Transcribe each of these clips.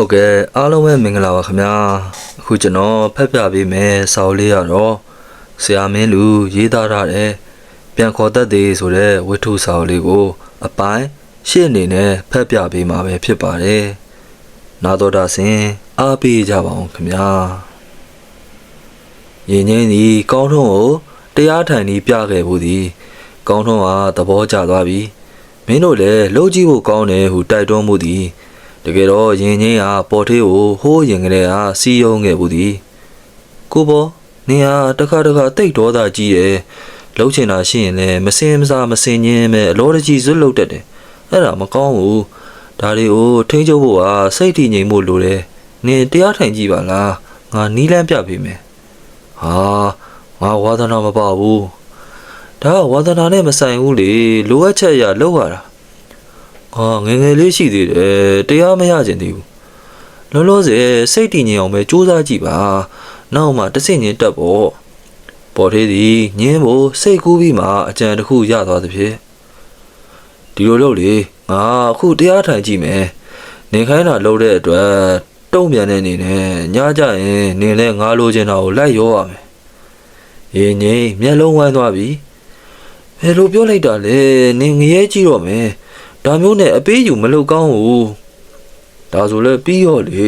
ဟုတ်ကဲ့အားလုံးပဲမင်္ဂလာပါခင်ဗျာအခုကျွန်တော်ဖတ်ပြပေးမယ်စာအုပ်လေးရတော့ဆရာမင်းလူရေးသားထားတဲ့ပြန်ခေါ်တတ်သေးဆိုတဲ့ဝတ္ထုစာအုပ်လေးကို အပိုင်းရှေ့အနေနဲ့ဖတ်ပြပေးမှာပဲဖြစ်ပါတယ်နာတော်တာဆင်အားပေးကြပါအောင်ခင်ဗျာရင်ငင်းသည်ကောင်းထုံးကိုတရားထိုင်ပြီးပြခဲ့ဘူးသည်ကောင်းထုံးကသဘောကျသွားပြီမင်းတို့လည်းလှုပ်ကြည့်ဖို့ကောင်းတယ်ဟုတိုက်တွန်းမှုသည် တကယ်တော့ရင်ချင်းဟာပေါ်သေးကိုဟိုးရင်ကလေးဟာစီးယုံခဲ့ဘူးသည်ကိုဘောနင်ဟာတခါတခါတိတ်ဒေါသကြီးတယ်လှုပ်ချင်တာရှိရင်လည်းမစင်မစားမစင်ချင်းပဲအလောတကြီးဇွတ်လုတ်တတ်တယ်အဲ့ဒါမကောင်းဘူးဒါတွေကိုထိန်းချုပ်ဖို့ဟာစိတ်တည်ငြိမ်ဖို့လိုတယ်နင်တရားထိုင်ကြည့်ပါလားငါနီးလန်းပြပေးမယ်ဟာငါဝါသနာမပါဘူးဒါကဝါသနာနဲ့မဆိုင်ဘူးလေလိုအပ်ချက်အရာလောက်ရတာ ဟာငယ်ငယ်လေးရှိသေးတယ်တရားမရကျင်သေးဘူးလောလောဆယ်စိတ်တည်ငြိမ်အောင်ပဲစူးစမ်းကြည့်ပါနောက်မှတစ်စင်ချင်းတက်ဖို့ပေါ်သေးသည်ညင်းဖို့စိတ်ကူးပြီးမှအကြံတစ်ခုရသွားသဖြင့်ဒီလိုလုပ်လေငါအခုတရားထိုင်ကြည့်မယ်နေခိုင်းတာလုပ်တဲ့အတွက်တုံ့ပြန်တဲ့အနေနဲ့ညကြရင်နေလဲငါလိုချင်တာကိုလိုက်ရောရမယ်ရင်ငိမ့်မျက်လုံးဝမ်းသွားပြီဘယ်လိုပြောလိုက်တာလဲနင်ငရဲကြည့်တော့မယ် ဒါမျိုးနဲ့အပေးယူမလုပ်ကောင်းဘူးဒါဆိုလည်းပြီးရောလေ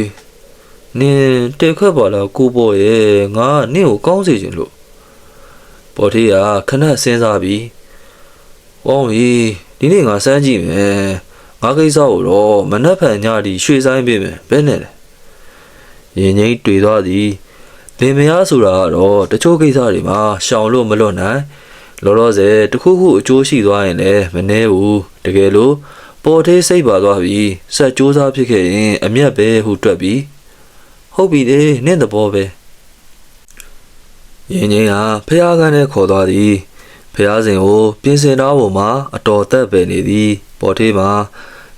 နင်တက်ခတ်ပါလားကိုပေါ်ရဲ့ငါနင့်ကိုကောင်းစေချင်လို့ပေါ်ထေးကခဏစဉ်းစားပြီးဝေါင်းပြီဒီနေ့ငါစမ်းကြည့်မယ်ငါကိစ္စကိုတော့မနှက်ဖန်ညတီရွှေဆိုင်ပေးမယ်ဘယ်နဲ့လဲရင်ငိမ့်တွေ့သွားသည်လင်မယားဆိုတာကတော့တချို့ကိစ္စတွေမှာရှောင်လို့မလွတ်နိုင် လောလောဆယ်တစ်ခုခုအကျိုးရှိသွားရင်လည်းမနှဲဘူးတကယ်လို့ပေါ်သေးစိတ်ပါသွားပြီဆက်ကြိုးစားဖြစ်ခဲ့ရင် အမျက်ပဲဟုတွက်ပြီဟုတ်ပြီလေနင့်သဘောပဲရင်ချင်းဟာဖះကန်းနဲ့ခေါ်သွားသည်ဖះစဉ်ကိုပြင်ဆင်ထားပုံမှာအတော်သက်ပဲနေသည်ပေါ်သေးမှာ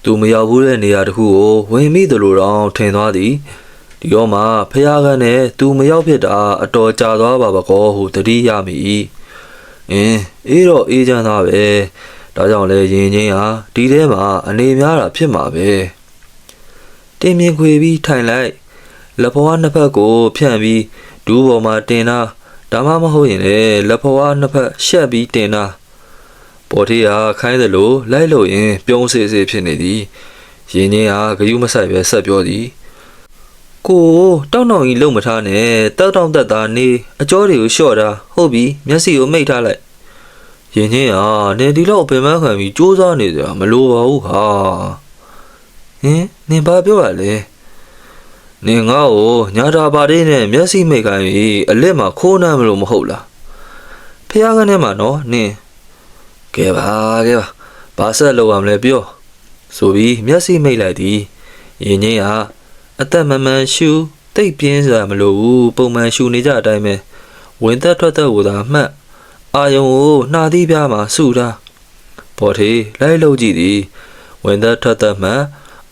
သူမရောက်ဘူးတဲ့နေရာတစ်ခုကိုဝင်မိသလိုတောင်ထင်သွားသည်ဒီတော့မှဖះကန်းနဲ့သူမရောက်ဖြစ်တာအတော်ကြာသွားပါပကောဟုတတိရမိ၏ အင်းအေးတော့အေးချမ်းသားပဲဒါကြောင့်လဲရင်ချင်းဟာဒီထဲမှာအနေများတာဖြစ်မှာပဲတင်မြင်ခွေပြီးထိုင်လိုက်လက်ဖွားနှစ်ဖက်ကို ဖြန့်ပြီးဒူးပေါ်မှာတင်တာဒါမှမဟုတ်ရင်လေလက်ဖွားနှစ်ဖက်ရှက်ပြီးတင်တာပေါ်ထေးဟာခိုင်းသလိုလိုက်လို့ရင် ပြုံးစေစေဖြစ်နေသည်ရင်ချင်းဟာဂယုမဆိုင်ပဲဆက်ပြောသည် ကိုတောက်တောင်ကြီးလုံမထားနဲ့တောက်တောင်တက်သားနေအကျော်တွေကိုလျှော့တာဟုတ်ပြီမျက်စိကိုမိတ်ထားလိုက်ရင်ချင်းဟာနေဒီလောက်ပင်မခံပြီးစူးစမ်းနေစရာမလိုပါဘူးဟာဟင်နင်ဘာပြောရလဲနင်ငါ့ကိုညာတာပါလေးနဲ့မျက်စိမိတ်ခိုင်းပြီးအလစ်မှာခိုးနှမ်းမလို့မဟုတ်လားဖះကန်းထဲမှာနော်နင်ကဲပါကဲပါဘာဆက်လောက်ရမလဲပြောဆိုပြီးမျက်စိမိတ်လိုက်သည်ရင်ချင်းဟာ အသက်မမှန်ရှူတိတ်ပြင်းစရာမလိုဘူးပုံမှန်ရှူနေကြအတိုင်းပဲဝင်သက်ထွက်သက်ကိုသာမှတ်အာယုံကိုနှာသီးပြားမှာစုတာပေါ်ထေးလိုက်လို့ကြည့်သည်ဝင်သက်ထွက်သက်မှတ်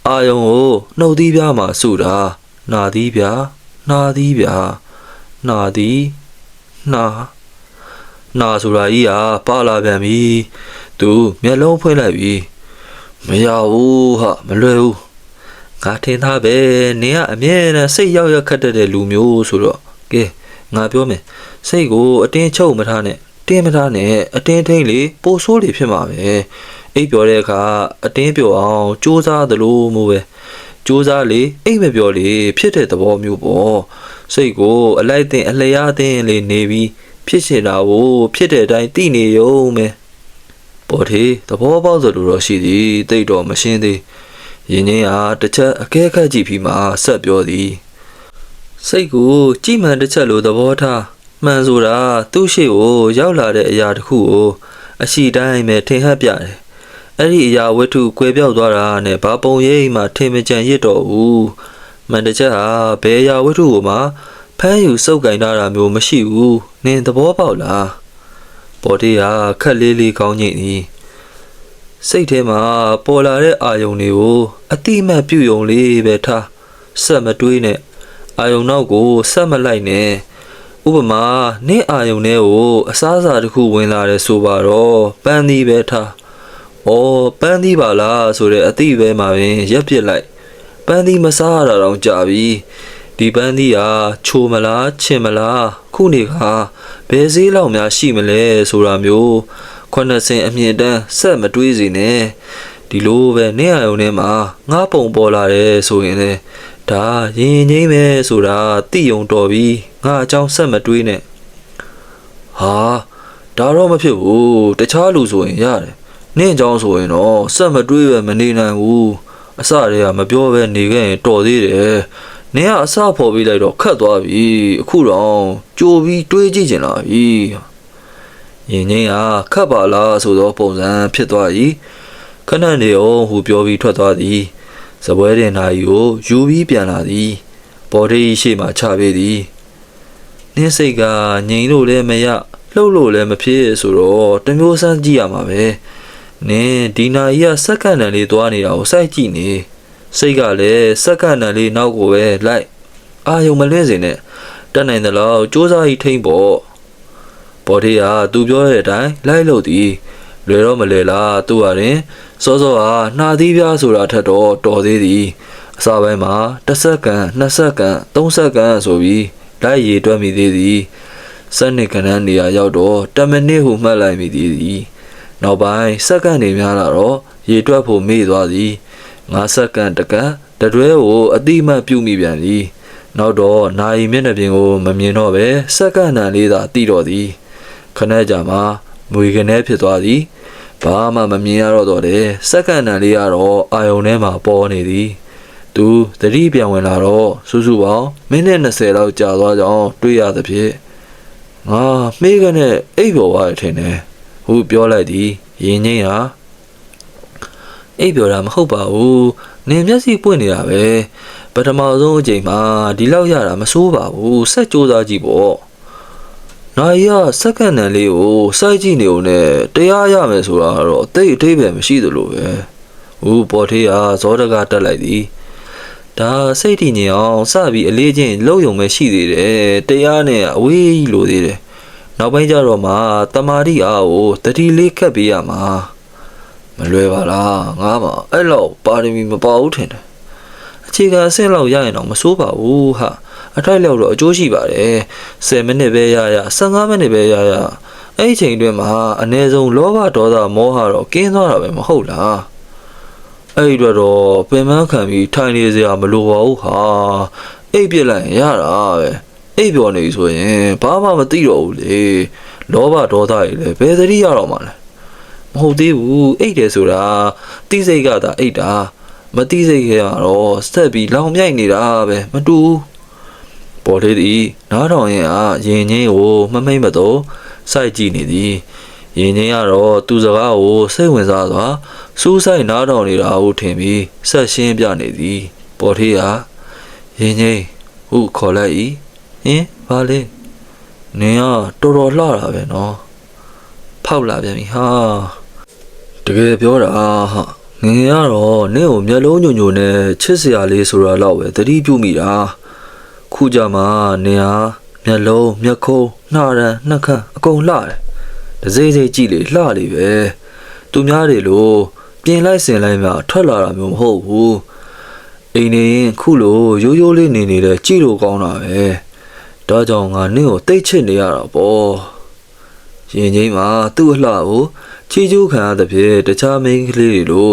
အာယုံကိုနှုတ်သီးပြားမှာစုတာနှာသီးပြားနှာသီးပြားနှာသီးနှာနှာဆိုတာကြီးဟာပါလာပြန်ပြီသူမျက်လုံးဖွင့်လိုက်ပြီမရဘူးဟာမလွယ်ဘူး ငါထင်သားပဲနင်ကအမြဲတမ်းစိတ်ရောက်ရောက်ခတ်တတ်တဲ့လူမျိုးဆိုတော့ကဲငါပြောမယ်စိတ်ကိုအတင်းချုပ်မထားနဲ့တင်းမထားနဲ့အတင်းထိန်လေပိုဆိုးလေဖြစ်မှာပဲအိပ်ပျော်တဲ့အခါအတင်းပျော်အောင်စူးစားသလိုမျိုးပဲစူးစားလေအိပ်မပျော်လေဖြစ်တဲ့သဘောမျိုးပေါ့စိတ်ကိုအလိုက်တင်အလျားတင်လေနေပြီးဖြစ်ရှင်တာကိုဖြစ်တဲ့အတိုင်းသိနေရုံပဲပေါ်သေးသဘောပေါက်သလိုတော့ရှိသည်တိတ်တော့မရှင်းသေး ရင်ချင်းဟာတစ်ချက်အကဲခတ်ကြည့်ပြီးမှဆက်ပြောသည်စိတ်ကိုကြည်မှန်တစ်ချက်လိုသဘောထားမှန်ဆိုတာသူ့ရှိကိုရောက်လာတဲ့အရာတစ်ခုကိုအရှိတိုင်းပဲထင်ဟပ်ပြတယ်အဲ့ဒီအရာဝတ္ထုကွဲပြောက်သွားတာနဲ့ဘာပုံရိပ်မှထင်မကြံရစ်တော့ဘူးမှန်တစ်ချက်ဟာဘယ်အရာဝတ္ထုကိုမှဖမ်းယူစုပ်ကင်ထားတာမျိုးမရှိဘူးနင်သဘောပေါက်လားပေါ်တေးဟာခက်လေးလေးကောင်းညင်သည် စိတ်ထဲမှာပေါ်လာတဲ့အာယုံတွေကိုအတိအမှတ်ပြုယုံလေးပဲထားဆက်မတွေးနဲ့အာယုံနောက်ကိုဆက်မလိုက်နဲ့ဥပမာနေ့အာယုံထဲကိုအစားအစာတစ်ခုဝင်လာတယ်ဆိုပါတော့ပန်းသီးပဲထား။အော်ပန်းသီးပါလားဆိုတဲ့အတိပဲမှာပင်ရက်ပစ်လိုက်ပန်းသီးမစားရတာတော့ကြာပြီဒီပန်းသီးဟာချိုမလားချင်မလားခုနေကဘယ်စည်းလောက်များရှိမလဲဆိုတာမျိုး ခုနှစ်ဆင်အမြင့်တန်းဆက်မတွေးစီနဲ့ဒီလိုပဲနေရုံထဲမှာငါပုံပေါ်လာတယ်ဆိုရင်လေဒါရင်ရင်ငိမ့်ပဲဆိုတာသိယုံတော်ပြီငါအကြောင်းဆက်မတွေးနဲ့ဟာဒါတော့မဖြစ်ဘူးတခြားလူဆိုရင်ရတယ်နင့်အကြောင်းဆိုရင်တော့ဆက်မတွေးပဲမနေနိုင်ဘူးအစတည်းကမပြောပဲနေခဲ့ရင်တော်သေးတယ်နင်ကအစဖော်ပေးလိုက်တော့ခတ်သွားပြီအခုတော့ကြိုပြီးတွေးကြည့်ချင်လာပြီ ရင်ငိမ့်ကခတ်ပါလားဆိုတော့ပုံစံဖြစ်သွားပြီခဏနေအောင်ဟူပြောပြီးထွက်သွားသည်စပွဲတင်နာကြီးကိုယူပြီးပြန်လာသည်ဘော်ဒီရှိမှချပေးသည်နင်းစိတ်ကငြိမ်လို့လည်းမရလှုပ်လို့လည်းမဖြစ်ဆိုတော့တစ်မျိုးစမ်းကြည့်ရမှာပဲနင်းဒီနာကြီးကစက္ကန့်တန်လေးသွားနေတာကိုစိုက်ကြည့်နေစိတ်ကလည်းစက္ကန့်တန်လေးနောက်ကိုပဲလိုက်အာယုံမလွင့်စေနဲ့တက်နိုင်သလောက်စူးစမ်းပြီးထိမ့်ပေါ့ ဘော်ဒီကသူပြောတဲ့အတိုင်းလိုက်လို့သည်လွယ်တော့မလဲလားသူ့ဟာရင်စောစောဟာနှာသီးပြားဆိုတာထက်တော့တော်သေးသည်အစာပိုင်းမှာတစ်စက္ကန့်နှစ်စက္ကန့်သုံးစက္ကန့်ဆိုပြီးလိုက်ရည်တွက်မိသေးသည်စက်နှစ်ခဏနေရာရောက်တော့10မိနစ်ဟုမှတ်လိုက်မိသေးသည်နောက်ပိုင်းစက္ကန့်တွေများလာတော့ရေတွက်ဖို့မေ့သွားသည်9စက္ကန့်တကန့်တတွဲကိုအတိအမှတ်ပြုမိပြန်သည်နောက်တော့နိုင်မျက်နှာပြင်ကိုမမြင်တော့ပဲစက္ကန့်တန်လေးသာတိတော့သည် ခဏကြာမှမွေကနေဖြစ်သွားသည်ဘာမှမမြင်ရတော့တော့တယ်စက္ကန့်တန်လေးကတော့အာယုံထဲမှာပေါ်နေသည်သူသတိပြန်ဝင်လာတော့စူးစူပေါင်းမိနစ်20လောက်ကြာသွားကြောင်းတွေးရသဖြင့်ငါမေးကနဲ့အိပ်ပေါ်သွားတယ်ထင်တယ်ဟုပြောလိုက်သည်ရင်ငိမ့်ဟာအိပ်ပျော်တာမဟုတ်ပါဘူးနင်မျက်စိပွင့်နေတာပဲပထမဆုံးအချိန်မှာဒီလောက်ရတာမဆိုးပါဘူးဆက်ကြိုးစားကြည့်ပေါ့ နိုင်ရစက္ကန့်တန်လေးကိုစိုက်ကြည့်နေုံနဲ့တရားရမယ်ဆိုတာကတော့အသိအသေးပဲမရှိသလိုပဲဦးပေါ်ထေးကဇောတကတက်လိုက်သည်ဒါစိတ်တည်ငြိမ်အောင်စပြီးအလေးချင်းလုံယုံပဲရှိသေးတယ်တရားနဲ့အဝေးကြီးလိုသေးတယ်နောက်ပိုင်းကျတော့မှတမာတိအားကိုတတိလေးခတ်ပေးရမှာမလွယ်ပါလားငါမှအဲ့လောက်ပါရမီမပါဘူးထင်တယ်အခြေခံအဆင့်လောက်ရရင်တော့မစိုးပါဘူးဟာ အထိုက်လောက်တော့အကျိုးရှိပါတယ်10မိနစ်ပဲရရ15မိနစ်ပဲရရအဲ့ဒီချိန်အတွင်းမှာအနည်းဆုံးလောဘဒေါသမောဟတော့ကင်းသွားတာပဲမဟုတ်လားအဲ့ဒီတော့တော့ပင်မခံပြီးထိုင်နေစရာမလိုပါဘူးဟာအိပ်ပြစ်လိုက်ရင်ရတာပဲအိပ်ပျော်နေပြီဆိုရင်ဘာမှမသိတော့ဘူးလေလောဘဒေါသတွေလည်းဘယ်သတိရတော့မှလဲမဟုတ်သေးဘူးအိတ်တယ်ဆိုတာတိစိတ်ကသာအိတ်တာမတိစိတ်ခဲ့ရတော့စက်ပြီးလောင်မြိုက်နေတာပဲမတူဘူး ပေါ်လေးသည်နားထောင်ရင်အားရင်ချင်းကိုမမိတ်မတော့စိုက်ကြည့်နေသည်ရင်ချင်းကတော့သူစကားကိုစိတ်ဝင်စားစွာစူးစိုက်နားထောင်နေတာဟုထင်ပြီးဆက်ရှင်းပြနေသည် ပေါ်ထေးကရင်ချင်းဟုခေါ်လိုက်၏ဟင်ဘာလဲနင်ကတော်တော်လှတာပဲနော်ဖောက်လာပြန်ပြီဟာတကယ်ပြောတာဟာငငယ်ကတော့နင့်ကိုမျက်လုံးညွညွနဲ့ချစ်စရာလေးဆိုတာတော့ပဲသတိပြုမိတာ ခုကြမှာနင်ဟာမျက်လုံးမျက်ခုံးနှာရန်နှက်ခမ်းအကုန်လှတယ်ဒစိမ့်စိမ့်ကြည့်လေလှလေပဲသူများတွေလို့ပြင်လိုက်စင်လိုက်မှထွက်လာတာမျိုးမဟုတ်ဘူးအိမ်နေရင်ခုလိုရိုးရိုးလေးနေနေတဲ့ကြည့်လို့ကောင်းတာပဲဒါကြောင့်ငါနင့်ကိုတိတ်ချစ်နေရတာပေါ့ရင်ချင်းမှာသူ့အလှကိုချီကျူးခံရတဲ့ဖြစ်တခြားမိန်းကလေးတွေလို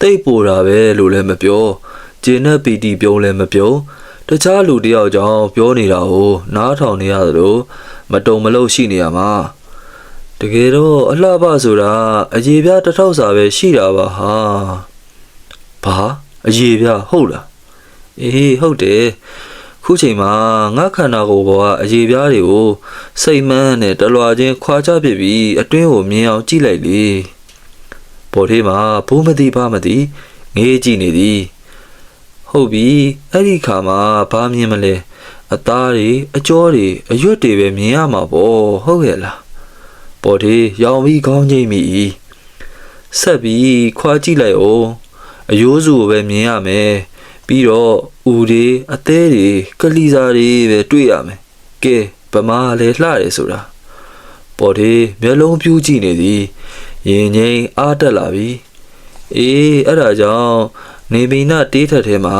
တိတ်ပိုတာပဲလို့လည်းမပြောဂျင်းနဲ့ပီတီပြုံးလည်းမပြုံး တခြားလူတယောက်ကြောင့်ပြောနေတာကိုနားထောင်နေရသလိုမတုံမလို့ရှိနေရမှာတကယ်တော့အလှပဆိုတာအရေပြားတစ်ထောက်စာပဲရှိတာပါဟာဘာအရေပြားဟုတ်လားအေးဟုတ်တယ်ခုချိန်မှာငါခန္ဓာကိုယ်ပေါ်ကအရေပြားတွေကိုစိတ်မှန်းနဲ့တလွာချင်းခွာချပစ်ပြီးအတွင်းကိုမြင်အောင်ကြည့်လိုက်လေပေါ်သေးမှာဘိုးမသိဘာမသိငေးကြည့်နေသည် ဟုတ်ပြီအဲ့ဒီခါမှာဘာမြင်မလဲအသားတွေအကြောတွေအရွက်တွေပဲမြင်ရမှာပေါ့ဟုတ်ရဲ့လားပေါ်သေးရောင်ပြီးခေါင်းငိမ့်မိ၏ဆက်ပြီးခွာကြည့်လိုက်အောင်အယိုးစုကိုပဲမြင်ရမယ်ပြီးတော့ဦးတွေအသေးတွေကလီစာတွေပဲတွေ့ရမယ်ကဲဗမာလည်းလှတယ်ဆိုတာပေါ်သေးမျက်လုံးပြူးကြည့်နေသည်ရင်ငိမ့်အားတက်လာပြီအေးအဲ့ဒါကြောင့် နေပင်နာတေးထက်ထဲမှာ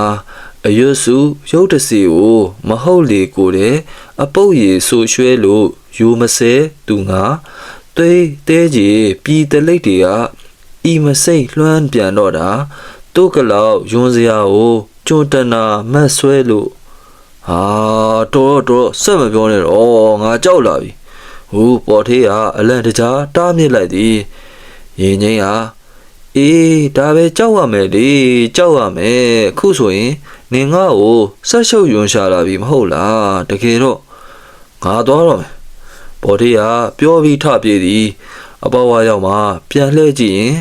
အရွတ်စုရုပ်တစီကိုမဟုတ်လေကိုတဲ့အပုတ်ရည်ဆူရွှဲလို့ယူမစဲသူငါသွေးတဲကြီးပြည်တလိတ်တွေကဤမစိတ်လွှမ်းပြန်တော့တာတုတ်ကလောက်ယွန်းစရာကိုကျွန်းတနာမတ်ဆွဲလို့ဟာတော်တော့တော်ဆက်မပြောနဲ့တော့ငါကြောက်လာပြီဟိုပေါ်သေးကအလန့်တကြားတားမြစ်လိုက်သည်ရင်ငိမ့်ဟာ အေးဒါပဲကြောက်ရမယ်လေကြောက်ရမယ်အခုဆိုရင်နင်ငါ့ကိုဆက်ရှုပ်ယွန်းရှာလာပြီမဟုတ်လားတကယ်တော့ငါသွားတော့မယ်ပေါ်သေးကပြောပြီးထပြေးသည်အပေါ်ဝါရောက်မှပြန်လှည့်ကြည့်ရင်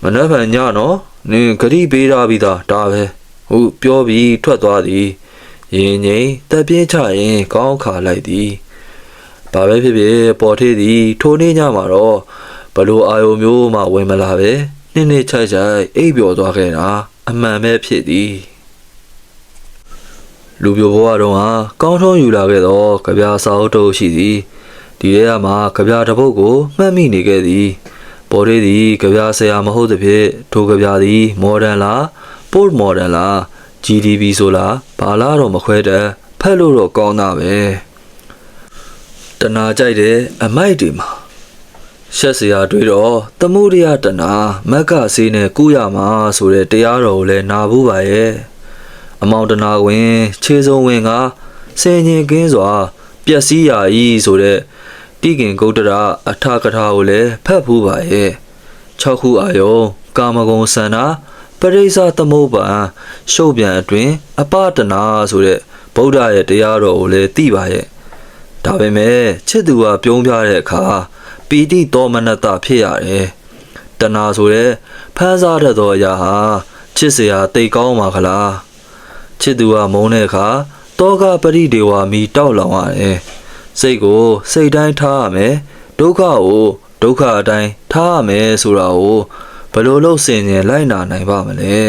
မနှက်ဖန်ညနော်နင်ဂရိပေးထားပြီးသားဒါပဲဟုတ်ပြောပြီးထွက်သွားသည်ရင်ငိမ့်တက်ပြင်းချရင်ကောင်းခါလိုက်သည်ဘာပဲဖြစ်ဖြစ်ပေါ်သေးသည်ထိုနေ့ညမှာတော့ ဘလို့အာယုံမျိုးမှဝင်မလာပဲနင်းနေချိုက်ချိုက်အိပ်ပျော်သွားခဲ့တာအမှန်ပဲဖြစ်သည်လူပြိုဘဝတုန်းဟာကောင်းထုံးယူလာခဲ့သောကြပြာစာအုပ်တုပ်ရှိသည်ဒီထဲမှာကြပြာတစ်ပုဒ်ကိုမှတ်မိနေခဲ့သည်ပေါ်သေးသည်ကြပြာဆရာမဟုတ်သဖြင့်ထိုကြပြာသည်မော်ဒန်လားပို့မော်ဒန်လား GDP ဆိုလားဘာလားတော့မခွဲတဲ့ဖက်လို့တော့ကောင်းတာပဲတနာကြိုက်တဲ့အမိုက်တွေမှာ ရှက်စရာတွေးတော့သမှုရိယတနာမက်ကဆေးနဲ့ကုရမှာဆိုတဲ့တရားတော်ကိုလည်းနာဘူးပါရဲ့အမောင်တနာဝင် ခြေစုံဝင်ကစင်ញင်ကင်းစွာပျက်စီးရာဤဆိုတဲ့တိကင်ဂုတ်တရအထကထာကိုလည်းဖတ်ဘူးပါရဲ့6ခုအာယုံကာမဂုဏ်ဆန္ဒပရိစ္ဆသမုပ္ပါရှုပ်ပြန်အတွင် အပတနာဆိုတဲ့ဗုဒ္ဓရဲ့တရားတော်ကိုလည်းသိပါရဲ့ဒါပေမဲ့ချစ်သူကပြုံးပြတဲ့အခါ ပီတိတောမနတဖြစ်ရတယ်တဏှာဆိုတဲ့ဖန်းစားတတ်သောအရာဟာချစ်စရာတိတ်ကောင်းပါခလားချစ်သူကမုန်းတဲ့အခါတောကပရိဒေဝမီတောက်လောင်ရတယ်စိတ်ကိုစိတ်တိုင်းထားရမယ်ဒုက္ခကိုဒုက္ခအတိုင်းထားရမယ်ဆိုတာကိုဘယ်လိုလုပ်ဆင်ញင်လိုက်နာနိုင်ပါမလဲ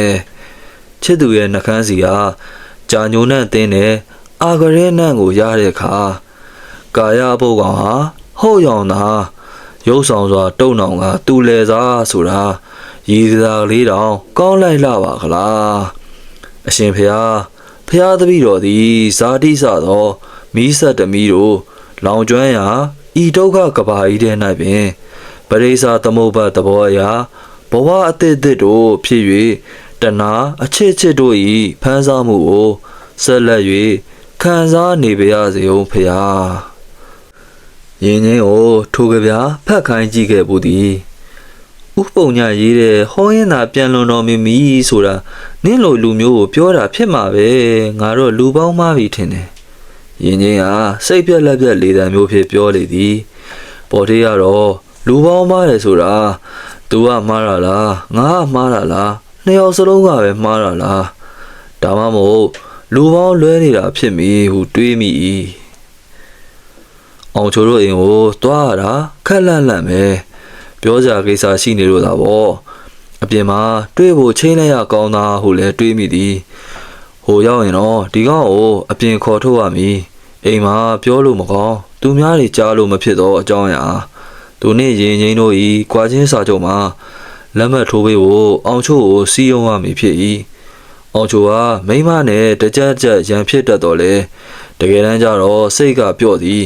ချစ်သူရဲ့နှကန်းစီဟာကြာညိုနှံ့တင်းတဲ့အာဂရဲနှံ့ကိုရတဲ့အခါကာယဘုတ်ကောင်ဟာဟုတ်ရောင်သာ ရုပ်ဆောင်စွာတုံနောင်ကတူလေစားဆိုတာရည်စားလေးတောင်ကောင်းလိုက်လာပါခလားအရှင်ဖျားဖျားတပည့်တော်သည်ဇာတိစသောမိဆက်တမီတို့လောင်ကျွမ်းရာဤဒုက္ခကဘာဤတဲ့၌ပင်ပရိစ္ဆာသမုပ္ပါသဘောအရာဘဝအသစ်သစ်တို့ဖြစ်၍တဏှာအချစ်ချစ်တို့၏ဖန်ဆားမှုကိုဆက်လက်၍ခံစားနေပါရစေဦးဖျား ရင်းချင်းကိုထိုကဗျာဖတ်ခိုင်းကြည့်ခဲ့ဘူးသည်ဥပုံညရေးတဲ့ဟောရင်သာပြန်လွန်တော်မီမီဆိုတာနင့်လိုလူမျိုးကိုပြောတာဖြစ်မှာပဲငါတော့လူပေါင်းမားပြီထင်တယ်ရင်ချင်းဟာစိတ်ပြက်လက်ပြက်လေတံမျိုးဖြစ်ပြောလေသည်ပေါ်သေးရတော့လူပေါင်းမားတယ်ဆိုတာ तू ကမှားတာလားငါကမှားတာလားနှစ်ယောက်စလုံးကပဲမှားတာလားဒါမှမဟုတ်လူပေါင်းလွဲနေတာဖြစ်မိဟုတွေးမိ၏ အောင်ချိုတို့အိမ်ကိုတွားရတာခက်လန့်လန့်ပဲပြောကြကိစ္စရှိနေလို့သာပေါ့အပြင်မှာတွေးဖို့ချင်းလိုက်ရကောင်းတာဟုလည်းတွေးမိသည်ဟိုရောက်ရင်တော့ဒီကောင်ကိုအပြင်ခေါ်ထုတ်ရမည်အိမ်မှာပြောလို့မကောင်းသူများတွေကြားလို့မဖြစ်တော့အကြောင်းအရာသူနှင့်ရင်ချင်းတို့ဤကွာချင်းစာချုပ်မှာလက်မှတ်ထိုးပေးဖို့အောင်ချို့ကိုစီးရုံးရမည်ဖြစ်၏အောင်ချိုကမိမနဲ့တကြက်ကြက်ရန်ဖြစ်တတ်တော်လေတကယ်တမ်းကျတော့စိတ်ကပြော့သည်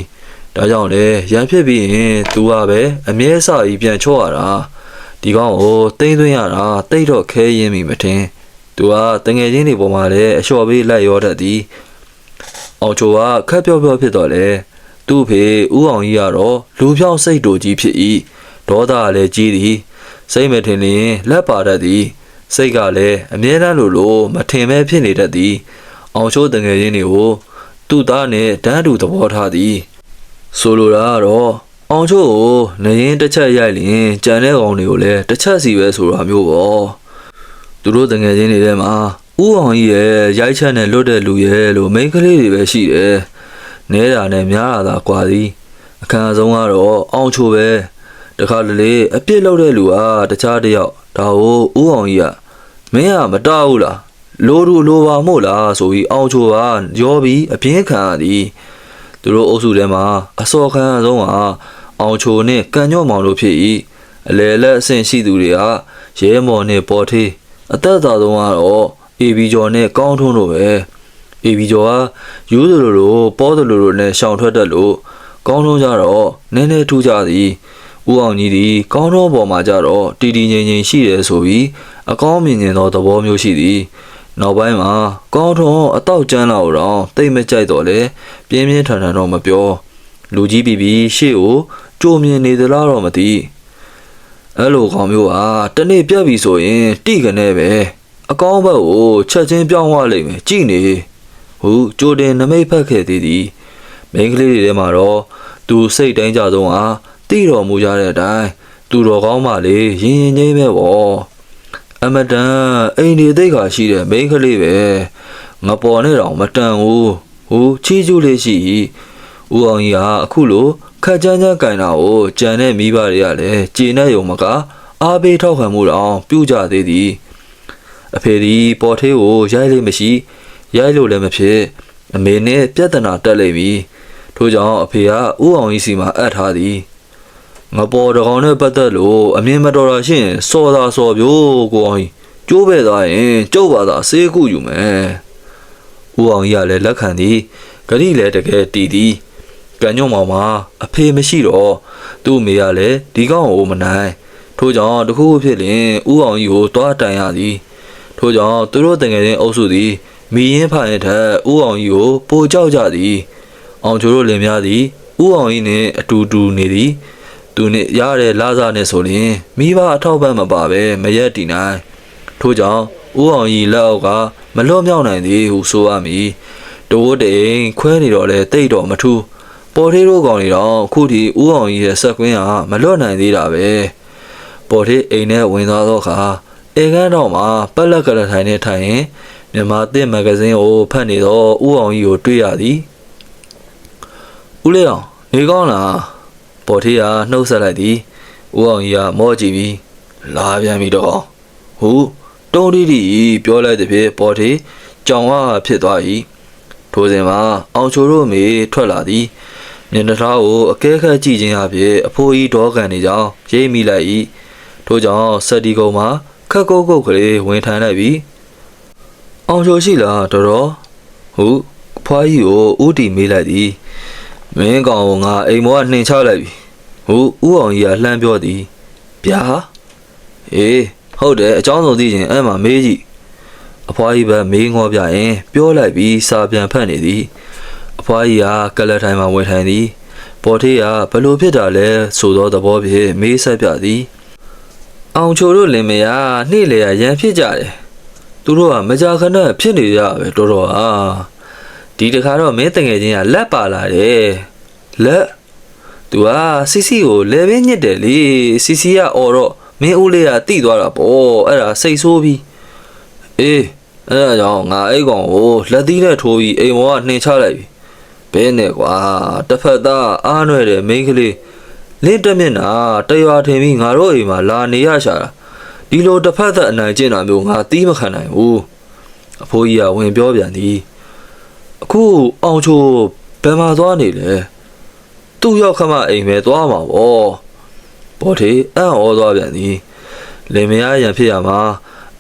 ဒါကြောင့်လေရန်ဖြစ်ပြီးရင် तू ကပဲအမြဲစာကြီးပြန်ချော့ရတာဒီကောင်ကိုတိမ့်သွင်းရတာတိတ်တော့ခဲရင်မိမထင် तू ကတငယ်ချင်းတွေပေါ်မှာလည်းအလျှော်ပေးလိုက်ရောတတ်သည်အောင်ချိုကခက်ပြော့ပြော့ဖြစ်တော့လေသူ့ဖေဦးအောင်ကြီးကတော့လူဖြောင်းစိတ်တူကြီးဖြစ်၏ဒေါသကလည်းကြီးသည်စိတ်မထင်လျင်လက်ပါတတ်သည်စိတ်ကလည်းအမြဲတမ်းလိုလိုမထင်ပဲဖြစ်နေတတ်သည်အောင်ချိုးတငယ်ချင်းတွေကိုသူ့သားနဲ့တန်းတူသဘောထားသည် ဆိုလိုတာကတော့အောင်ချိုးကိုနရင်တစ်ချက်ရိုက်ရင်ကြံတဲ့ကောင်တွေကိုလည်းတစ်ချက်စီပဲဆိုတာမျိုးပေါ့သူတို့တငယ်ချင်းတွေထဲမှာဦးအောင်ကြီးရဲ့ရိုက်ချက်နဲ့လွတ်တဲ့လူရဲ့လို့မိန်းကလေးတွေပဲရှိတယ်နဲတာနဲ့များတာသာကွာသည်အခန်းအဆုံးကတော့အောင်ချိုးပဲတခါတလေအပြစ်လုပ်တဲ့လူဟာတခြားတစ်ယောက်ဒါကိုဦးအောင်ကြီးကမင်းကမတားဘူးလားလိုတူလိုပါမို့လားဆိုပြီးအောင်ချိုကရောပြီးအပြင်းခံရသည် သူတို့အုပ်စုထဲမှာအစော်ခံအဆုံးဟာအောင်ချိုနဲ့ကန်ညော့မောင်တို့ဖြစ်၏အလေလက်အဆင့်ရှိသူတွေကရဲမော်နဲ့ပေါ်ထေးအသက်သာဆုံးကတော့အေဘီကျော်နဲ့ကောင်းထွန်းတို့ပဲအေဘီကျော်ကယူးသလိုလိုပေါ်သလိုလိုနဲ့ရှောင်ထွက်တတ်လို့ကောင်းထွန်းကြတော့နည်းနည်းထူးကြသည်ဦးအောင်ကြီးသည်ကောင်းထွန်းပေါ်မှာကြတော့တီတီငိမ့်ငိမ့်ရှိတယ်ဆိုပြီးအကောင်းမြင်မြင်သောသဘောမျိုးရှိသည် နောက်ပိုင်းမှာကောင်းထွန်းအတော့ကျန်းလာတော့တိတ်မကြိုက်တော့လေပြင်းပြင်းထန်ထန်တော့မပြောလူကြီးပြီးပြီးရှေ့ကိုကြိုမြင်နေသလားတော့မသိအဲ့လိုကောင်မျိုးဟာတနေ့ပြတ်ပြီဆိုရင်တိကနေပဲအကောင်းဘက်ကိုချက်ချင်းပြောင်းသွားလိမ့်မယ်ကြည်နေဟုကြိုတင်နမိတ်ဖက်ခဲ့သေးသည်မိန်းကလေးတွေထဲမှာတော့သူစိတ်တိုင်းကြဆုံးဟာတိတော်မူကြတဲ့အတိုင်းသူတော်ကောင်းမှလေရင်ရင်ငိမ့်မဲ့ပေါ့ အမတန်အိမ်ဒီသိက္ခာရှိတဲ့မိန်းကလေးပဲငပေါ်နဲ့တော့မတန်ဘူးဟူချီးကျူးလေးရှိ၏ဦးအောင်ကြီးဟာအခုလိုခက်ကြမ်းကြမ်းကင်တာကိုကြံတဲ့မိဘတွေကလည်းကျေနပ်ယုံမကအားပေးထောက်ခံမှုတော့ပြုကြသေးသည်အဖေဒီပေါ်သေးကိုရိုက်လို့မရှိရိုက်လို့လည်းမဖြစ်အမေနဲ့ပြဿနာတက်လိမ့်ပြီထို့ကြောင့်အဖေကဥအောင်ကြီးစီမှာအပ်ထားသည် ငပေါ်တကောင်နဲ့ပတ်သက်လို့အမြင်မတော်တာရှရင်စော်သာစော်ပြိုးကိုအောင်ကြီးကျိုးပဲသွားရင်ကျုပ်ပါသာစေးကုယူမယ်ဥအောင်ကြီးကလည်းလက်ခံသည်ဂရိလည်းတကယ်တီးသည်ကံညွန့်မောင်မှာအဖေမရှိတော့သူ့အမေကလည်းဒီကောင်ကိုမနိုင်ထို့ကြောင့်တခုခုဖြစ်ရင်ဥအောင်ကြီးကိုတွားတိုင်ရသည်ထို့ကြောင့်သူတို့တငယ်ချင်းအုပ်စုသည်မိရင်ဖာရင်ထက်ဥအောင်ကြီးကိုပိုကြောက်ကြသည်အောင်ချိုတို့လင်များသည်ဥအောင်ကြီးနှင့်အတူတူနေသည် သူနှင့်ရတဲ့လာစားနဲ့ဆိုရင်မိဘအထောက်ပံ့မပါပဲမရက်တည်နိုင်ထို့ကြောင့်ဥအောင်ကြီးလက်အောက်ကမလွတ်မြောက်နိုင်သည်ဟုဆိုရမည်တိုးတိန်ခွဲနေတော့လဲတိတ်တော့မထူးပေါ်သေးတို့ကောင်နေတော့ခုထိဥအောင်ကြီးရဲ့ဆက်ကွင်းဟာမလွတ်နိုင်သေးတာပဲပေါ်သေးအိမ်ထဲဝင်သွားတော့ခါအေကန်းတော့မှာပက်လက်ကရထိုင်နေထိုင်ရင်မြန်မာသစ်မဂ္ဂဇင်းကိုဖတ်နေတော့ဥအောင်ကြီးကိုတွေ့ရသည်ဦးလေးအောင်နေကောင်းလား ပေါ်ထေးကနှုတ်ဆက်လိုက်သည်ဥအောင်ကြီးကမော့ကြည့်ပြီးလာပြန်ပြီတော့ဟုတုံးတီတီပြောလိုက်တဲ့ဖြင့်ပေါ်ထေးကြောင်ဝါဖြစ်သွား၏ထိုစဉ်မှာအောင်ချိုတို့မေထွက်လာသည်မျက်နှာသားကိုအကဲခတ်ကြည့်ခြင်းအဖြစ်အဖိုးကြီးဒေါကန်နေကြောင်းရိပ်မိလိုက်၏ထို့ကြောင့်စက်ဒီကုံမှာခက်ကုတ်ကုတ်ကလေးဝင်ထိုင်လိုက်ပြီးအောင်ချိုရှိလားတော်တော်ဟုဖွားကြီးကိုဥတီမေးလိုက်သည် မင်းကောင်ငါအိမ်မောကနှင်ချလိုက်ပြီဟိုဥအောင်ကြီးကလှမ်းပြောသည်ဗျာအေးဟုတ်တယ်အကြောင်းဆုံးသိရင်အဲ့မှာမေးကြည့်အဖွားကြီးပဲမေးငေါပြရင် ပြောလိုက်ပြီးစာပြန်ဖတ်နေသည်အဖွားကြီးကကလတ်ထိုင်မှာဝင်ထိုင်သည်ပေါ်ထေးကဘလို့ဖြစ်တာလဲဆိုသောသဘောဖြင့်မေးဆက်ပြသည် အောင်ချိုတို့လင်မယားနှိလေရရန်ဖြစ်ကြတယ်သူတို့ကမကြာခဏဖြစ်နေရပဲတော်တော်အား ဒီတခါတော့မင်းတငယ်ချင်းကလက်ပါလာတယ်လက်သူကစီစီကိုလေဘင်းညစ်တယ်လေစီစီကအော်တော့မင်းဦးလေးကတိသွားတာပေါ့အဲ့ဒါစိတ်ဆိုးပြီးအေးအဲ့ဒါကြောင့်ငါအဲ့ကောင်ကိုလက်သီးနဲ့ထိုးပြီးအိမ်ပေါ်ကနှင်ချလိုက်ပြီဘဲနဲ့ကွာတစ်ဖက်သားအားနွယ်တဲ့မိန်းကလေးလင်းတက်မျက်နှာတရွာထင်ပြီးငါတို့အိမ်မှာလာနေရရှာတာဒီလိုတစ်ဖက်သက်အနိုင်ကျင့်တာမျိုးငါတီးမခံနိုင်ဘူးအဖိုးကြီးကဝင်ပြောပြန်သည် အခုအောင်ချိုဘယ်မှာသွားနေလဲသူ့ရောက်ခမအိမ်ပဲသွားမှာပေါ့ဘောထေအံ့ဩသွားပြန်သည်လင်မယားရန်ဖြစ်ရမှာ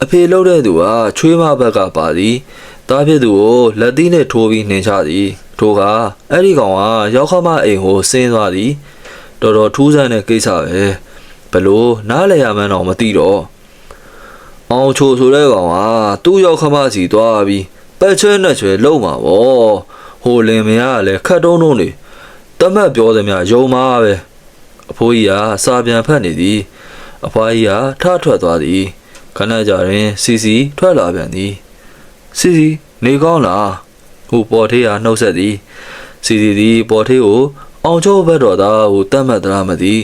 အဖေလှုပ်တဲ့သူကချွေးမဘက်ကပါသည်တားဖြစ်သူကိုလက်သီးနဲ့ထိုးပြီးနှင်ချသည်ထိုကအဲ့ဒီကောင်ကရောက်ခမအိမ်ကိုဆင်းသွားသည်တော်တော်ထူးဆန်းတဲ့ကိစ္စပဲဘလို့နားလည်ရမှန်းတော့မသိတော့အောင်ချိုဆိုတဲ့ကောင်ကသူ့ရောက်ခမစီသွားပြီး ပက်ချဲနဲ့ချွဲလုံမှာဗောဟိုလင်မယားကလည်းခတ်တုံးတုံးနေတမတ်ပြောသမျှယုံမှာပဲအဖိုးကြီးကစာပြန်ဖတ်နေသည်အဖွားကြီးကထထွက်သွားသည်ခဏကြာရင် စီစီထွက်လာပြန်သည်စီစီနေကောင်းလားဟိုပေါ်ထေးကနှုတ်ဆက်သည်စီစီသည် ပေါ်ထေးကိုအောင်ချိုးဘက်တော်သားကိုတတ်မှတ်သလားမသိ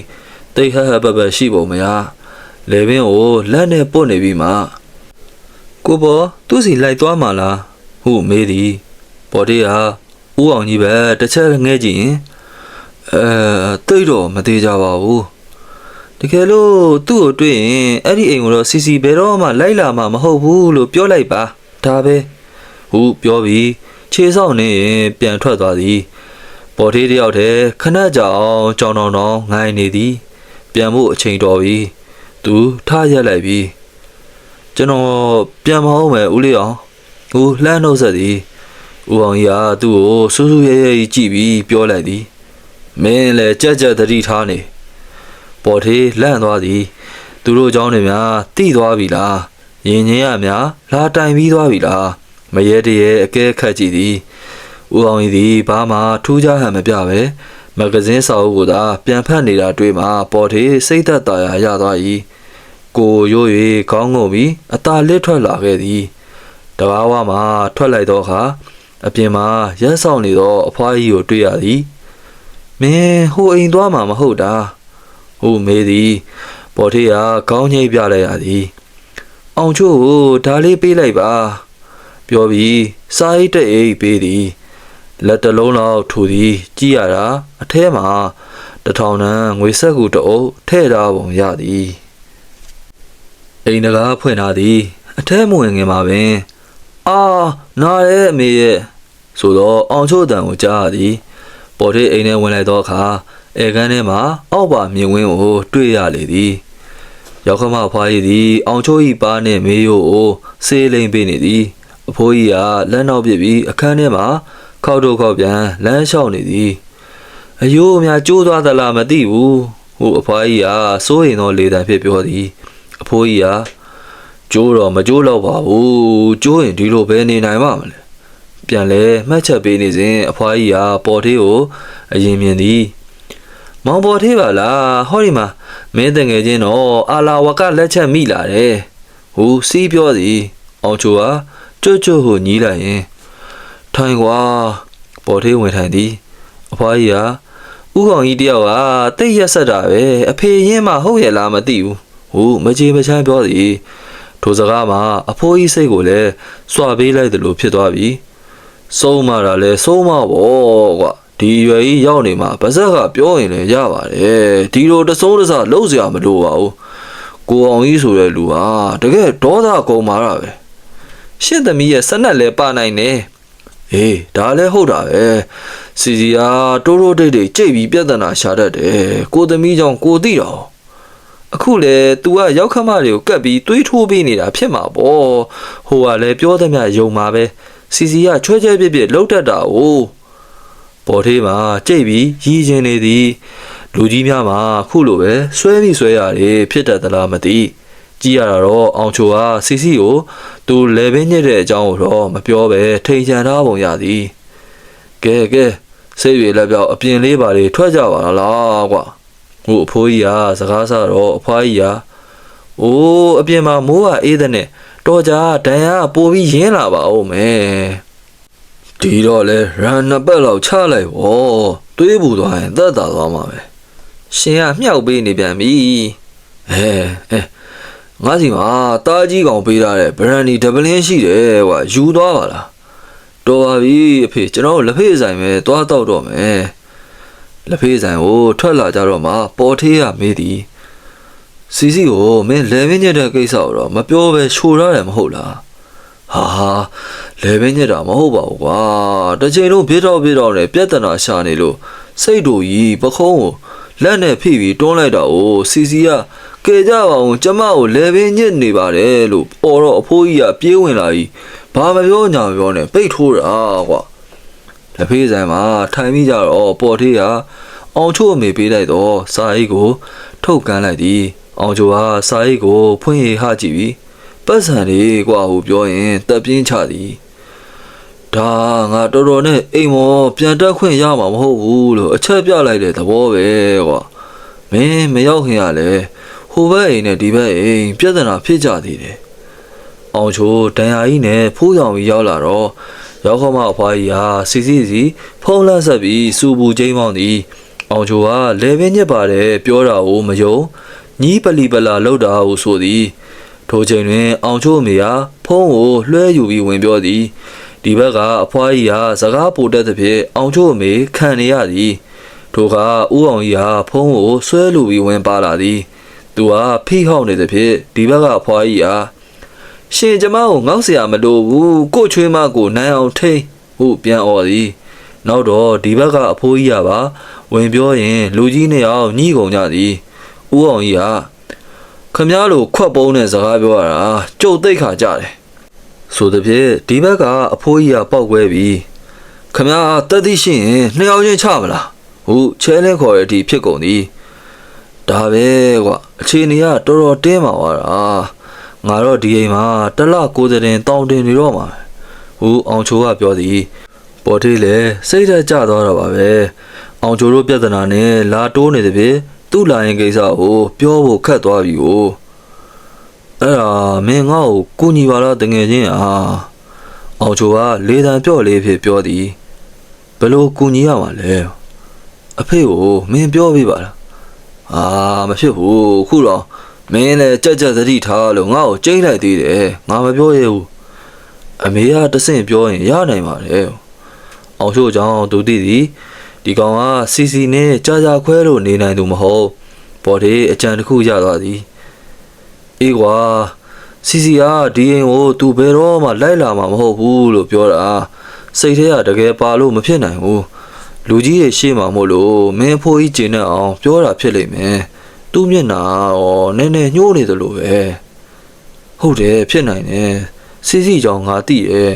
တိတ်ဟဟပပရှိပုံမရလေပင်ကိုလက်နဲ့ပုတ်နေပြီးမှကိုပေါ်သူ့စီလိုက်သွားမှာလား ဟုမေးသည်ပေါ်တေးဟာဦးအောင်ကြီးပဲတစ်ချက်ငဲကြည့်ရင်အဲတိတ်တော့မသေးကြပါဘူးတကယ်လို့သူ့ကိုတွေ့ရင်အဲ့ဒီအိမ်ကိုတော့စီစီဘယ်တော့မှလိုက်လာမှာမဟုတ်ဘူးလို့ပြောလိုက်ပါဒါပဲဟုပြောပြီးခြေဆောင်နေရင်ပြန်ထွက်သွားသည်ပေါ်သေးတယောက်တည်းခဏကြာအောင်ကြောင်တောင်တောင်ငိုင်းနေသည် ပြန်ဖို့အချိန်တော်ပြီသူထားရက်လိုက်ပြီကျွန်တော်ပြန်မအောင်မယ်ဦးလေးအောင် ဦးလှမ်းနှုတ်ဆက်သည်ဦးအောင်ကြီးကသူ့ကိုစူးစူးရဲရဲကြီးကြည့်ပြီးပြောလိုက်သည်မင်းလည်းကြက်ကြက်သတိထားနေပေါ်သေးလန့်သွားသည်သူတို့เจ้าတွေများတိသွားပြီလားရင်ချင်းရများလာတိုင်ပြီးသွားပြီလားမရဲတရဲအကဲခတ်ကြည့်သည်ဦးအောင်ကြီးသည်ဘာမှထူးခြားဟန်မပြပဲမဂဇင်းစာအုပ်ကိုသာပြန်ဖတ်နေတာတွေ့မှပေါ်သေးစိတ်သက်သာရာရသွား၏ကိုရိုး၍ခေါင်းငုံပြီးအသာလစ်ထွက်လာခဲ့သည် တဘာဝမှာထွက်လိုက်တော့အခါအပြင်မှာရက်ဆောင်နေသောအဖွားကြီးကိုတွေ့ရသည်မင်းဟိုအိမ်သွားမှာမဟုတ်တာဟိုမေးသည်ပေါ်ထေးကခေါင်းညှိပ်ပြလိုက်ရသည်အောင်ချို့ကိုဒါလေးပေးလိုက်ပါပြောပြီးစားအိတ်တဲ့အိတ်ပေးသည်လက်တစ်လုံးလောက်ထူသည် ကြည့်ရတာအထဲမှာတစ်ထောင်တန်းငွေဆက်ကူတအုပ်ထည့်ထားပုံရသည်အိမ်တကားဖွင့်ထားသည်အထဲမဝင်ခင်မှာပင် အာနားရဲ့အမေရဲ့ဆိုတော့အောင်ချို့တန်ကိုကြားရသည်ပေါ်ထိပ်အိမ်ထဲဝင်လိုက်သောအခါအဲကန်းထဲမှာအောက်ပါမြင်ဝင်းကိုတွေ့ရလေသည်ရောက်ခမဖွားရည်သည်အောင်ချို့ဤပါနှင့်မေးရိုးကိုဆေးလိမ့်ပေးနေသည်အဖိုးကြီးကလမ်းနောက်ပြစ်ပြီးအခန်းထဲမှာခောက်တော့ခောက်ပြန်လမ်းလျှောက်နေသည်အယိုးအများကျိုးသွားသလားမသိဘူးဟိုအဖွားကြီးကစိုးရင်တော့လေတံဖြစ်ပြောသည်အဖိုးကြီးက ကျိုးတော့မကျိုးတော့ပါဘူးကျိုးရင်ဒီလိုပဲနေနိုင်မှာမလဲပြန်လဲမှတ်ချက်ပေးနေစဉ်အဖွားကြီးကပေါ်သေးကိုအရင်မြင်သည်မောင်ပေါ်သေးပါလားဟောဒီမှာမင်းတငယ်ချင်းတော့အာလာဝကလက်ချက်မိလာတယ်ဟူစီးပြောသည်အောင်ချိုကကြွတ်ကြွတ်ဟိုညီးလိုက်ရင်ထိုင်ကွာပေါ်သေးဝင်ထိုင်သည်အဖွားကြီးကဥကောင်ကြီးတယောက်ကတိတ်ရက်ဆက်တာပဲအဖေရင်းမဟုတ်ရဲ့လားမသိဘူးဟူမကြေမချမ်းပြောသည် ထိုစကားမှာအဖိုးကြီးစိတ်ကိုလည်းစွာပေးလိုက်တယ်လို့ဖြစ်သွားပြီစိုးမတာလဲစိုးမပေါ့ကွာဒီရွယ်ကြီးရောက်နေမှာဗဇက်ကပြောရင်လည်းရပါတယ်ဒီလိုတစိုးတစလုံးစရာမလိုပါဘူးကိုအောင်ကြီးဆိုတဲ့လူဟာတကယ်ဒေါသကုန်မာတာပဲရှင့်သမီးရဲ့စနက်လဲပါနိုင်တယ်အေးဒါလည်းဟုတ်တာပဲစီစီယာတိုးတိုးတိတ်တိတ်ကြိတ်ပြီးပြဿနာရှာတတ်တယ်ကိုသမီးကြောင့်ကိုသိတော့ အခုလေ तू ကရောက်ခမတွေကိုကတ်ပြီးတွေးထိုးပေးနေတာဖြစ်မှာပေါ့ဟိုကလည်းပြောသမျှယုံမှာပဲစီစီကချွဲချဲပြစ်ပြစ်လှုပ်တတ်တာ哦ပေါ်သေးမှာကြိတ်ပြီးရီးချင်းနေသည်လူကြီးများမှာခုလိုပဲဆွဲပြီးဆွဲရတယ်ဖြစ်တတ်သလားမသိကြည့်ရတာတော့အောင်ချိုကစီစီကိုသူလေပင်းညစ်တဲ့အကြောင်းကိုတော့မပြောပဲထိန်ချန်ထားပုံရသည်ကဲကဲစိတ်ရည်လက်ပြောက်အပြင်လေးပါလေထွက်ကြပါလားကွာ ဟိုအဖိုးကြီးကစကားဆတော့အဖွားကြီးကအိုးအပြင်မှာမိုးကအေးတဲ့နဲ့တော်ကြဒဏ်ရာပိုပြီးရင်းလာပါဦးမယ်ဒီတော့လေရန်နှစ်ပတ်လောက်ချလိုက်ဗောတွေးပူသွားရင်သက်သာသွားမှာပဲရှင်ကမြှောက်ပေးနေပြန်ပြီအဲအဲငါစီမှာတားကြီးကောင်ပေးထားတဲ့ဗရန်ဒီဒဗလင်းရှိတယ်ကွာယူသွားပါလားတော်ပါပြီအဖေကျွန်တော်တို့လက်ဖေးဆိုင်ပဲသွားတော့တော့မယ် လက်ဖေးဆိုင်ကိုထွက်လာကြတော့မှပေါ်ထေးရမေးသည်စီစီကိုမင်းလေမင်းညက်တဲ့ကိစ္စကိုတော့မပြောပဲချိုးရတယ်မဟုတ်လားဟာဟာလေမင်းညက်တာမဟုတ်ပါဘူးကွာတစ်ချိန်လုံးဘေးတော့ဘေးတော့နဲ့ပြဿနာရှာနေလို့စိတ်တို့ကြီးပခုံးကိုလက်နဲ့ဖိပြီးတွန်းလိုက်တာကိုစီစီကကဲကြပါအောင်ကျမကိုလေမင်းညက်နေပါတယ်လို့ပေါ်တော့အဖိုးကြီးကပြေးဝင်လာပြီးဘာမပြောညာမပြောနဲ့ပိတ်ထိုးတာကွာ လက်ဖေးဆိုင်မှာထိုင်မိကြတော့ပေါ်ထေးကအောင်ချို့အမေပေးလိုက်တော့စာအိတ်ကို ထုတ်ကမ်းလိုက်သည် အောင်ချိုကစာအိတ်ကို ဖွင့်ရဟကြည့်ပြီးပတ်စံလေးกว่าဟုပြောရင်တက်ပြင်းချသည်ဒါငါတော်တော်နဲ့အိမ်မောပြန်တက်ခွင့်ရမှာမဟုတ်ဘူးလို့အချက်ပြလိုက်တဲ့သဘောပဲကွာမင်းမရောက်ခင်ရလဲဟိုဘက်အိမ်နဲ့ဒီဘက်အိမ်ပြဿနာဖြစ်ကြသေးတယ် အောင်ချိုတန်ရာကြီးနဲ့ဖိုးဆောင်ပြီးရောက်လာတော့ ရောက်ခမအဖွားကြီးဟာစီစီစီဖုံးလန့်ဆက်ပြီးစူပူချင်းမောင်းသည်အောင်ချိုကလေပင်ညက်ပါတယ်ပြောတာကိုမယုံညီးပလီပလာလောက်တာဟုဆိုသည်ထိုချိန်တွင် အောင်ချိုအမေဟာဖုံးကိုလွှဲယူပြီးဝင်ပြောသည်ဒီဘက်ကအဖွားကြီးဟာစကားပိုတတ်သဖြင့်အောင်ချိုအမေခံနေရသည်ထိုကဦးအောင်ကြီးဟာဖုံးကိုဆွဲလူပြီးဝင်ပါလာသည်သူဟာဖိဟောက်နေသဖြင့်ဒီဘက်ကအဖွားကြီးဟာ ရှင်ကျမကိုငေါက်เสียမလို့ဘူးကို့ချွေးမကိုနိုင်အောင်ထိန်ဟုပြန်អော်သည်နောက်တော့ဒီဘက်ကအဖိုးကြီးကပါဝင်ပြောရင်လူကြီးနှစ်ယောက်ညှိကုန်ကြသည်ဦးအောင်ကြီးက ခမည်းလိုခွက်ပုံးတဲ့စကားပြောရတာကြုတ်သိတ်ခါကြတယ်ဆိုတဲ့ဖြင့်ဒီဘက်ကအဖိုးကြီးကပောက်ကွဲပြီခမည်းတက်သိရှိရင်နှစ်ယောက်ချင်းချမလားဟုချဲလဲခေါ်ရတဲ့အထိဖြစ်ကုန်သည်ဒါပဲကွာအခြေအနေကတော်တော်တင်းပါသွားတာ ငါတော့ဒီအိမ်မှာတစ်လ90တင်တောင်းတင်နေတော့မှာဟုအောင်ချိုးကပြောသည်ပေါ်သေးလေစိတ်ဓာတ်ကျသွားတာပါပဲအောင်ချိုးတို့ပြဿနာနဲ့လာတိုးနေတဲ့ဖြင့်သူ့လာရင်ကိစ္စကိုပြောဖို့ခက်သွားပြီကိုအဲ့ဒါမင်းငါ့ကိုကူညီပါလားတငယ်ချင်းအားအောင်ချိုကလေးတန်ပြော့လေးဖြစ်ပြောသည်ဘယ်လိုကူညီရမှာလဲအဖေကိုမင်းပြောပြပါလားအာမဖြစ်ဘူးခုတော့ မင်းလည်းကြက်ကြက်သတိထားလို့ငါ့ကိုကျိတ်လိုက်သေးတယ်ငါမပြောရဘူးအမေကတဆင့်ပြောရင်ရနိုင်ပါတယ်အောင်ချိုကြောင့်သူသိသည်ဒီကောင်ကစီစီနဲ့ကြာကြာခွဲလို့နေနိုင်သူမဟုတ်ပေါ်သေးအကြံတစ်ခုရသွားသည်အေးကွာစီစီကဒီရင်ကိုသူဘယ်တော့မှလိုက်လာမှာမဟုတ်ဘူးလို့ပြောတာစိတ်ထဲကတကယ်ပါလို့မဖြစ်နိုင်ဘူးလူကြီးရဲ့ရှေ့မှာမို့လို့မင်းဖိုးကြီးကျင်တဲ့အောင်ပြောတာဖြစ်လိမ့်မယ် သူ့မျက်နှာရောနည်းနည်းညှိုးနေသလိုပဲဟုတ်တယ်ဖြစ်နိုင်တယ်စီစီကြောင့်ငါသိရဲ့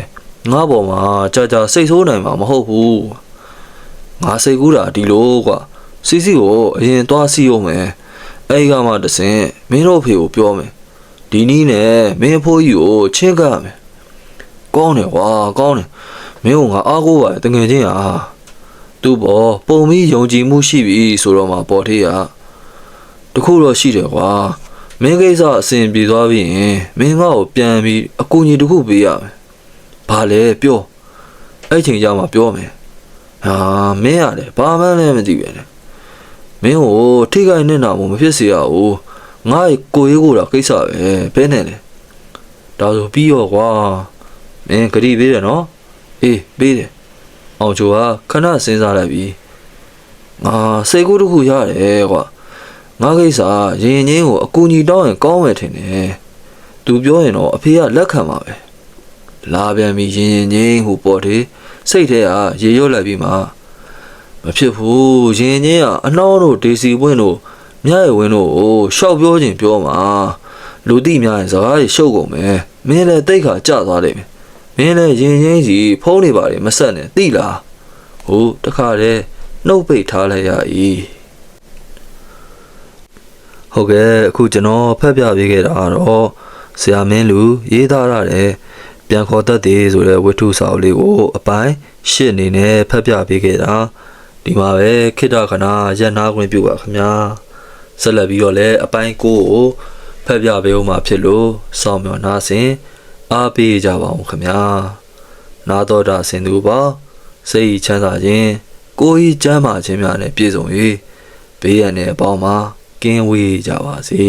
ငါပေါ်မှာကြာကြာစိတ်ဆိုးနိုင်မှာမဟုတ်ဘူးငါစိတ်ကူးတာဒီလိုကွာစီစီကိုအရင်သွားစီအောင်မယ်အဲ့ဒီကမှတဆင်မင်းတို့ဖေကိုပြောမယ်ဒီနီးနဲ့မင်းဖိုးကြီးကိုချင်းကပ်မယ်ကောင်းတယ်ကွာကောင်းတယ်မင်းကငါအားကိုးပါတငယ်ချင်းဟာသူ့ဘောပုံပြီးယုံကြည်မှုရှိပြီဆိုတော့မှပေါ်သေးရ တခုတော့ရှိတယ်ကွာမင်းကိစ္စအဆင်ပြေသွားပြီရင်မင်းငါ့ကိုပြန်ပြီးအကူအညီတစ်ခုပေးရမယ်ဘာလဲပြောအဲ့ချိန်ကျမှပြောမယ်ဟာမင်းရတယ်ဘာမှလည်းမသိပဲလေမင်းကိုထိခိုက်နေတာမှမဖြစ်စေရဘူးငါ့ကိုရေးကိုတော့ကိစ္စပဲဘယ်နဲ့လဲဒါဆိုပြီးရောကွာမင်းဂရီပေးတယ်နော်အေးပေးတယ်အောင်ချိုကခဏစဉ်းစားလိုက်ပြီးငါစိတ်ကူးတစ်ခုရတယ်ကွာ ငါကိစ္စရင်ချင်းကိုအကူအညီတောင်းရင်ကောင်းမယ်ထင်တယ်သူပြောရင်တော့အဖေကလက်ခံပါပဲလာပြန်ပြီရင်ရင်ချင်းဟိုပေါ်တယ်စိတ်ထဲကရေရွတ်လိုက်ပြီးမှမဖြစ်ဘူးရင်ချင်းကအနှောင်းတို့ဒေစီပွင့်တို့မြရဲ့ဝင်းတို့ကိုရှောက်ပြောခြင်းပြောမှာလူတိများရင်စကားတွေရှုပ်ကုန်မယ်မင်းလည်းတိတ်ခါကြသွားလိမ့်မယ်မင်းလည်းရင်ချင်းစီဖုံးနေပါလေမဆက်နဲ့သိလားဟိုတခါတည်းနှုတ်ပိတ်ထားလိုက်ရ၏ ဟုတ်ကဲ့အခုကျွန်တော်ဖတ်ပြပေးခဲ့တာကတော့ဆရာမင်းလူရေးသားရတဲ့ပြန်ခေါ်တတ်သေးဆိုတဲ့ဝတ္ထုစာအုပ်လေးကိုအပိုင်းရှစ်အနေနဲ့ဖတ်ပြပေးခဲ့တာဒီမှာပဲခိတ္တခဏရက်နာခွင့်ပြုပါခင်ဗျာဆက်လက်ပြီးတော့လည်းအပိုင်းကိုကိုဖတ်ပြပေးဦးမှာဖြစ်လို့စောင့်မျှော်နှားစဉ်အားပေးကြပါအောင်ခင်ဗျာနာတော်တာဆင်သူပါစိတ်ချမ်းသာခြင်းကိုယ်ဤကျမ်းမာခြင်းများနဲ့ပြည့်စုံ၍ဘေးရန်တဲ့အပေါင်းမှာ ကင်းဝေးကြပါစေ